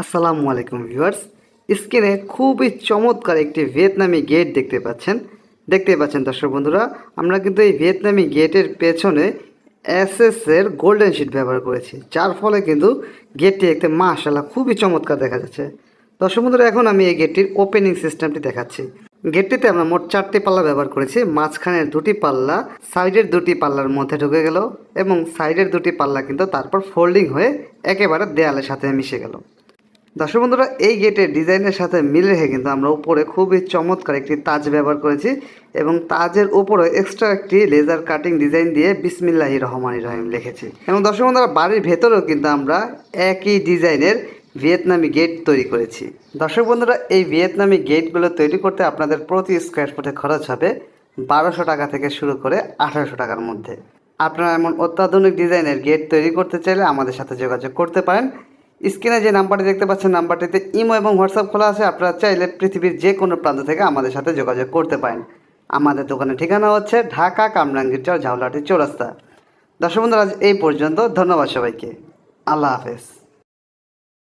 আসসালামু আলাইকুম ভিউয়ার্স। স্ক্রিনে খুবই চমৎকার একটি ভিয়েতনামি গেট দেখতে পাচ্ছেন। দেখতে পাচ্ছেন দর্শক বন্ধুরা, আমরা কিন্তু এই ভিয়েতনামি গেটের পেছনে এসএস এর গোল্ডেন শিট ব্যবহার করেছি, যার ফলে কিন্তু গেটটি দেখতে মাশাল্লাহ খুবই চমৎকার দেখা যাচ্ছে। দর্শক বন্ধুরা, এখন আমি এই গেটটির ওপেনিং সিস্টেমটি দেখাচ্ছি। গেটটিতে আমরা মোট চারটি পাল্লা ব্যবহার করেছি মাঝখানের দুটি পাল্লা, সাইডের দুটি পাল্লার মধ্যে ঢুকে গেল এবং সাইডের দুটি পাল্লা কিন্তু তারপর ফোল্ডিং হয়ে একেবারে দেয়ালের সাথে মিশে গেল। দর্শক বন্ধুরা, এই গেটের ডিজাইনের সাথে মিল রেখে কিন্তু আমরা উপরে খুবই চমৎকার একটি তাজ ব্যবহার করেছি এবং তাজের উপরে এক্সট্রা একটি লেজার কাটিং ডিজাইন দিয়ে বিসমিল্লাহি রহমানি রহিম লিখেছি। এবং দর্শক বন্ধুরা, বাড়ির ভেতরেও কিন্তু আমরা একই ডিজাইনের ভিয়েতনামি গেট তৈরি করেছি। দর্শক বন্ধুরা, এই ভিয়েতনামি গেটগুলো তৈরি করতে আপনাদের প্রতি স্কোয়ার ফুটে খরচ হবে বারোশো টাকা থেকে শুরু করে আঠারোশো টাকার মধ্যে। আপনারা এমন অত্যাধুনিক ডিজাইনের গেট তৈরি করতে চাইলে আমাদের সাথে যোগাযোগ করতে পারেন। স্ক্রিনে যে নাম্বারটি দেখতে পাচ্ছেন, নাম্বারটিতে ইমো এবং হোয়াটসঅ্যাপ খোলা আছে। আপনারা চাইলে পৃথিবীর যে কোনো প্রান্ত থেকে আমাদের সাথে যোগাযোগ করতে পারেন। আমাদের দোকানের ঠিকানা হচ্ছে ঢাকা, কামরাঙ্গীর চর, ঝাউলাটি চৌরাস্তা। দর্শক বন্ধুরা, আজ এই পর্যন্ত। ধন্যবাদ সবাইকে। আল্লাহ হাফেজ।